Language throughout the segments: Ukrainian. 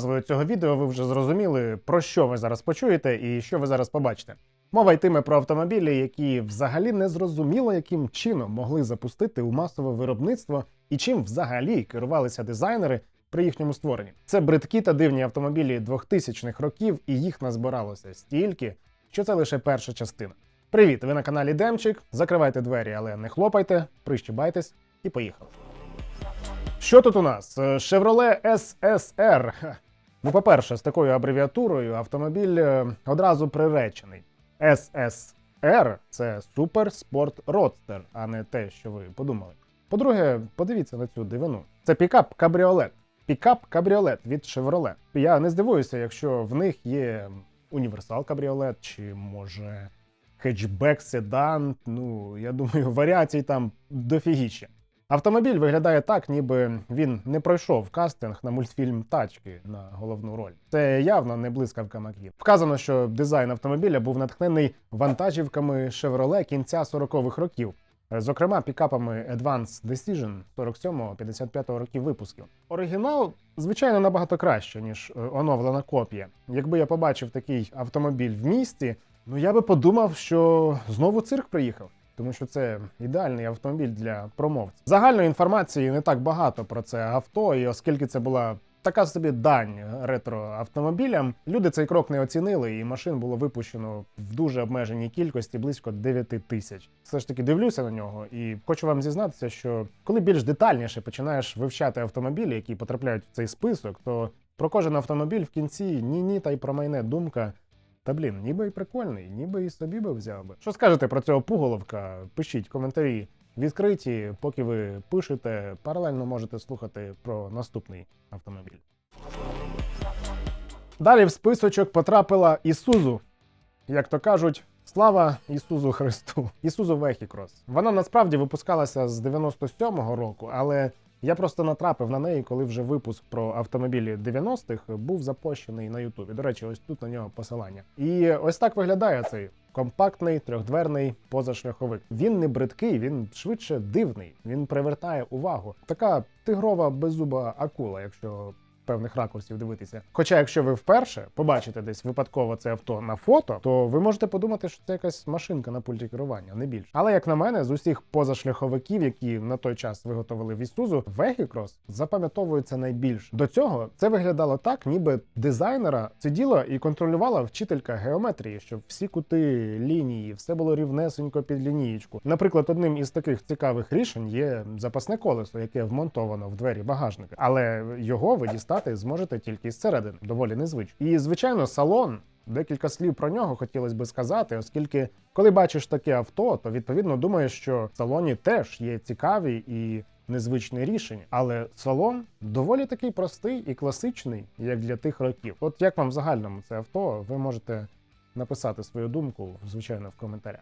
назвою цього відео ви вже зрозуміли, про що ви зараз почуєте і що ви зараз побачите. Мова йтиме про автомобілі, які взагалі не зрозуміло, яким чином могли запустити у масове виробництво і чим взагалі керувалися дизайнери при їхньому створенні. Це бридкі та дивні автомобілі 2000-х років, і їх назбиралося стільки, що це лише перша частина. Привіт, ви на каналі Демчик. Закривайте двері, але не хлопайте, прищибайтесь і поїхали. Що тут у нас? Е, Chevrolet SSR. Ну, по-перше, з такою абревіатурою автомобіль е, одразу приречений. SSR – це Sport Roadster, а не те, що ви подумали. По-друге, подивіться на цю дивину. Це пікап кабріолет. Пікап кабріолет від Chevrolet. Я не здивуюся, якщо в них є універсал кабріолет, чи може хетчбек, седан. Ну, я думаю, варіацій там дофігіще. Автомобіль виглядає так, ніби він не пройшов кастинг на мультфільм Тачки на головну роль. Це явно не блискавка Маквін. Вказано, що дизайн автомобіля був натхнений вантажівками Chevrolet кінця 40-х років. Зокрема, пікапами Advanced Decision 47-55 років випусків. Оригінал, звичайно, набагато краще, ніж е, оновлена копія. Якби я побачив такий автомобіль в місті, ну я би подумав, що знову цирк приїхав тому що це ідеальний автомобіль для промовців. Загальної інформації не так багато про це авто, і оскільки це була така собі дань ретро-автомобілям, люди цей крок не оцінили, і машин було випущено в дуже обмеженій кількості близько 9 тисяч. Все ж таки дивлюся на нього, і хочу вам зізнатися, що коли більш детальніше починаєш вивчати автомобілі, які потрапляють в цей список, то про кожен автомобіль в кінці ні-ні та й про майне думка. Та блін, ніби і прикольний, ніби і собі би взяв би. Що скажете про цього пуголовка? Пишіть коментарі відкриті, поки ви пишете, паралельно можете слухати про наступний автомобіль. Далі в списочок потрапила Ісузу. Як то кажуть, слава Ісузу Христу. Ісузу Вехікрос. Вона насправді випускалася з 97-го року, але я просто натрапив на неї, коли вже випуск про автомобілі 90-х був запущений на Ютубі. До речі, ось тут на нього посилання. І ось так виглядає цей компактний трьохдверний позашляховик. Він не бридкий, він швидше дивний. Він привертає увагу. Така тигрова беззуба акула, якщо певних ракурсів дивитися. Хоча, якщо ви вперше побачите десь випадково це авто на фото, то ви можете подумати, що це якась машинка на пульті керування, не більше. Але як на мене, з усіх позашляховиків, які на той час виготовили в Ісузу, Vehicross запам'ятовується найбільше. До цього це виглядало так, ніби дизайнера сиділа і контролювала вчителька геометрії, щоб всі кути лінії, все було рівнесенько під лінієчку. Наприклад, одним із таких цікавих рішень є запасне колесо, яке вмонтовано в двері багажника, але його ви дістати зможете тільки зсередини, доволі незвично. І звичайно, салон. Декілька слів про нього хотілося би сказати, оскільки, коли бачиш таке авто, то відповідно думаєш, що в салоні теж є цікаві і незвичні рішення. Але салон доволі такий простий і класичний, як для тих років. От як вам в загальному це авто, ви можете написати свою думку, звичайно, в коментарях.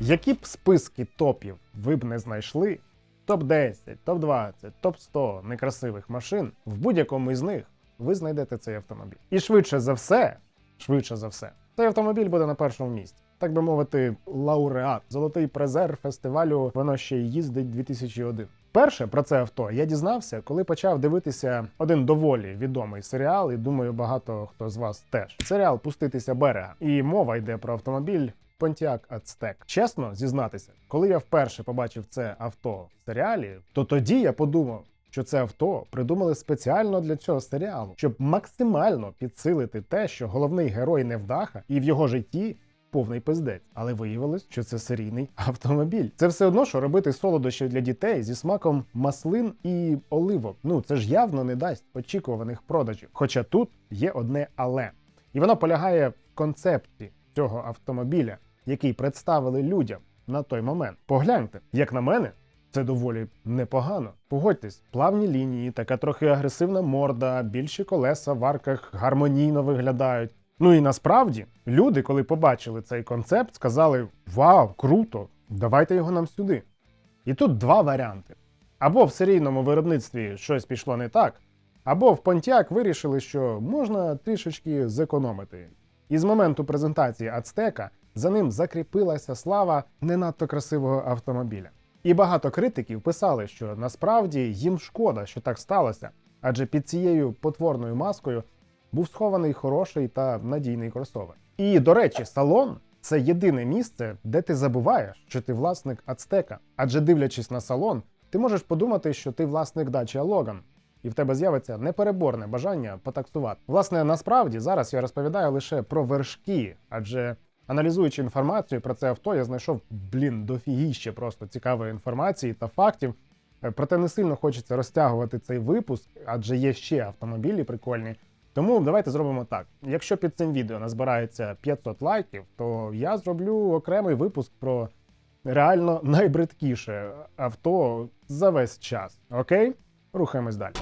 Які б списки топів ви б не знайшли, топ-10, топ-20, топ-100 некрасивих машин, в будь-якому із них ви знайдете цей автомобіль. І швидше за все, швидше за все, цей автомобіль буде на першому місці. Так би мовити, лауреат, золотий призер фестивалю Воно ще їздить 2001. Перше про це авто я дізнався, коли почав дивитися один доволі відомий серіал, і думаю, багато хто з вас теж. Серіал Пуститися берега. І мова йде про автомобіль Pontiac Aztek. Чесно зізнатися, коли я вперше побачив це авто в серіалі, то тоді я подумав. Що це авто придумали спеціально для цього серіалу, щоб максимально підсилити те, що головний герой невдаха і в його житті повний пиздець. Але виявилось, що це серійний автомобіль. Це все одно, що робити солодощі для дітей зі смаком маслин і оливок. Ну це ж явно не дасть очікуваних продажів. Хоча тут є одне але, і воно полягає в концепті цього автомобіля, який представили людям на той момент. Погляньте, як на мене. Це доволі непогано. Погодьтесь, плавні лінії, така трохи агресивна морда, більші колеса в арках гармонійно виглядають. Ну і насправді люди, коли побачили цей концепт, сказали: Вау, круто! Давайте його нам сюди. І тут два варіанти: або в серійному виробництві щось пішло не так, або в Pontiac вирішили, що можна трішечки зекономити. І з моменту презентації Ацтека за ним закріпилася слава не надто красивого автомобіля. І багато критиків писали, що насправді їм шкода, що так сталося, адже під цією потворною маскою був схований хороший та надійний кросовер. І до речі, салон це єдине місце, де ти забуваєш, що ти власник ацтека. Адже дивлячись на салон, ти можеш подумати, що ти власник дачі Логан. І в тебе з'явиться непереборне бажання потаксувати. Власне, насправді зараз я розповідаю лише про вершки, адже аналізуючи інформацію про це авто, я знайшов блін дофігіще просто цікавої інформації та фактів. Е, Проте не сильно хочеться розтягувати цей випуск, адже є ще автомобілі прикольні. Тому давайте зробимо так. Якщо під цим відео назбирається 500 лайків, то я зроблю окремий випуск про реально найбридкіше авто за весь час. Окей? Рухаємось далі.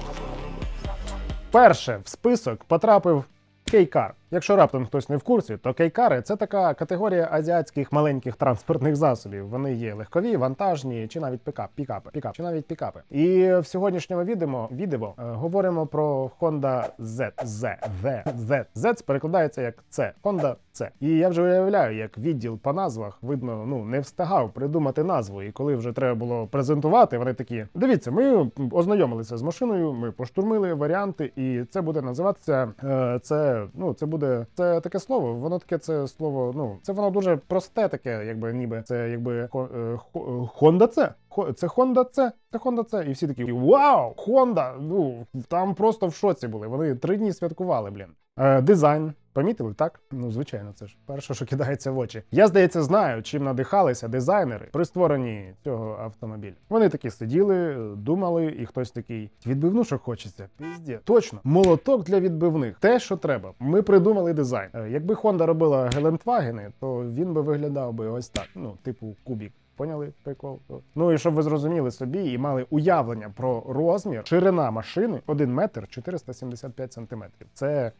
Перше в список потрапив Кейкар. Якщо раптом хтось не в курсі, то кейкари це така категорія азіатських маленьких транспортних засобів. Вони є легкові, вантажні чи навіть пікап, пікапи, пікап, чи навіть пікапи. І в сьогоднішньому відео, відео е, говоримо про Honda Z. Z. Z. Z. Z перекладається як C. Honda C. І я вже уявляю, як відділ по назвах видно, ну не встигав придумати назву. І коли вже треба було презентувати, вони такі: дивіться, ми ознайомилися з машиною, ми поштурмили варіанти, і це буде називатися. е, Це ну це буде це таке слово. Воно таке це слово. Ну це воно дуже просте, таке, якби ніби це якби хо- Honda це. Це Honda це, це Honda це. І всі такі Вау! Honda! Ну там просто в шоці були. Вони три дні святкували, блін. Е, дизайн. Помітили, так? Ну, звичайно, це ж перше, що кидається в очі. Я, здається, знаю, чим надихалися дизайнери при створенні цього автомобіля. Вони такі сиділи, думали, і хтось такий відбивнушок хочеться. Пізді. Точно, молоток для відбивних. Те, що треба. Ми придумали дизайн. Е, Якби Honda робила Гелендвагени, то він би виглядав би ось так. Ну, типу кубік. Поняли прикол? Ну і щоб ви зрозуміли собі і мали уявлення про розмір, ширина машини 1 метр 475 сантиметрів. Це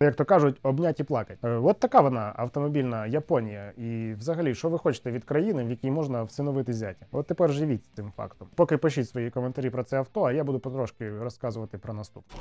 як то кажуть, обняти і плакать. Е, От така вона автомобільна Японія. І взагалі, що ви хочете від країни, в якій можна всиновити зятя? От тепер живіть цим фактом. Поки пишіть свої коментарі про це авто, а я буду потрошки розказувати про наступне.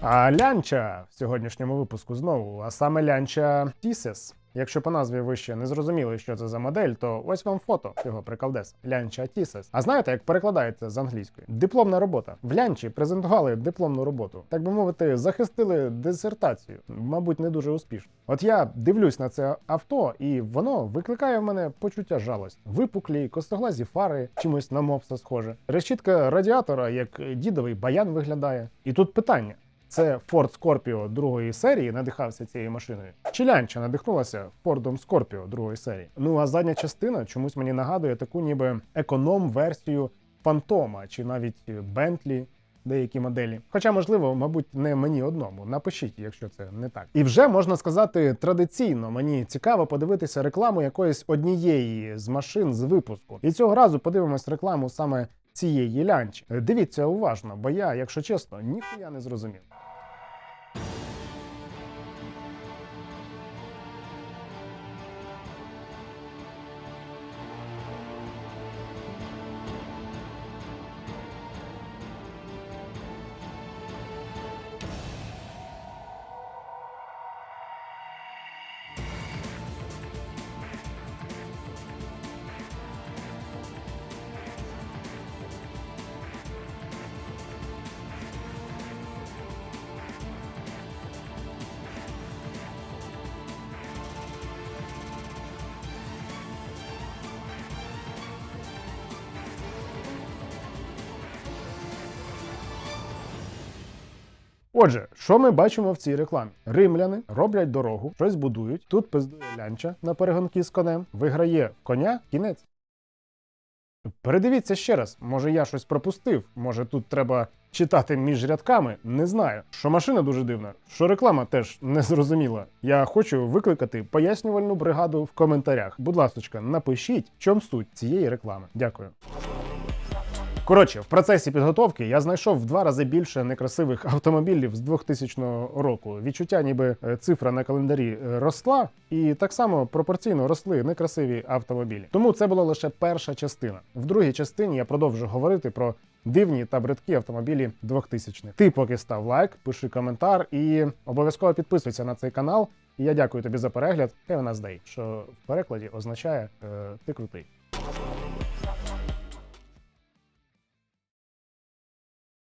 А лянча в сьогоднішньому випуску знову, а саме лянча Тісес. Якщо по назві ви ще не зрозуміли, що це за модель, то ось вам фото цього приколдеса. Лянча Тісес. А знаєте, як перекладається з англійської? Дипломна робота. В лянчі презентували дипломну роботу. Так би мовити, захистили дисертацію. Мабуть, не дуже успішно. От я дивлюсь на це авто, і воно викликає в мене почуття жалості. Випуклі, костоглазі фари, чимось на мопса схоже. Решітка радіатора, як дідовий баян виглядає. І тут питання. Це Ford Scorpio другої серії надихався цією машиною. Чи лянча надихнулася Fordом Scorpio другої серії. Ну а задня частина чомусь мені нагадує таку ніби економ-версію Фантома чи навіть Bentley деякі моделі. Хоча, можливо, мабуть, не мені одному. Напишіть, якщо це не так. І вже можна сказати традиційно. Мені цікаво подивитися рекламу якоїсь однієї з машин з випуску. І цього разу подивимось рекламу саме цієї лянчі. Дивіться уважно, бо я, якщо чесно, ніхуя не зрозумів. Отже, що ми бачимо в цій рекламі? Римляни роблять дорогу, щось будують. Тут пиздує лянча на перегонки з конем, виграє коня, кінець. Передивіться ще раз, може я щось пропустив, може тут треба читати між рядками, не знаю. Що машина дуже дивна, що реклама теж не зрозуміла. Я хочу викликати пояснювальну бригаду в коментарях. Будь ласка, напишіть, в чому суть цієї реклами. Дякую. Коротше, в процесі підготовки я знайшов в два рази більше некрасивих автомобілів з 2000 року. Відчуття, ніби е, цифра на календарі е, росла, і так само пропорційно росли некрасиві автомобілі. Тому це була лише перша частина. В другій частині я продовжу говорити про дивні та бридкі автомобілі 2000-х. Ти поки став лайк, пиши коментар і обов'язково підписуйся на цей канал. І я дякую тобі за перегляд. Have a nice day, що в перекладі означає е, ти крутий.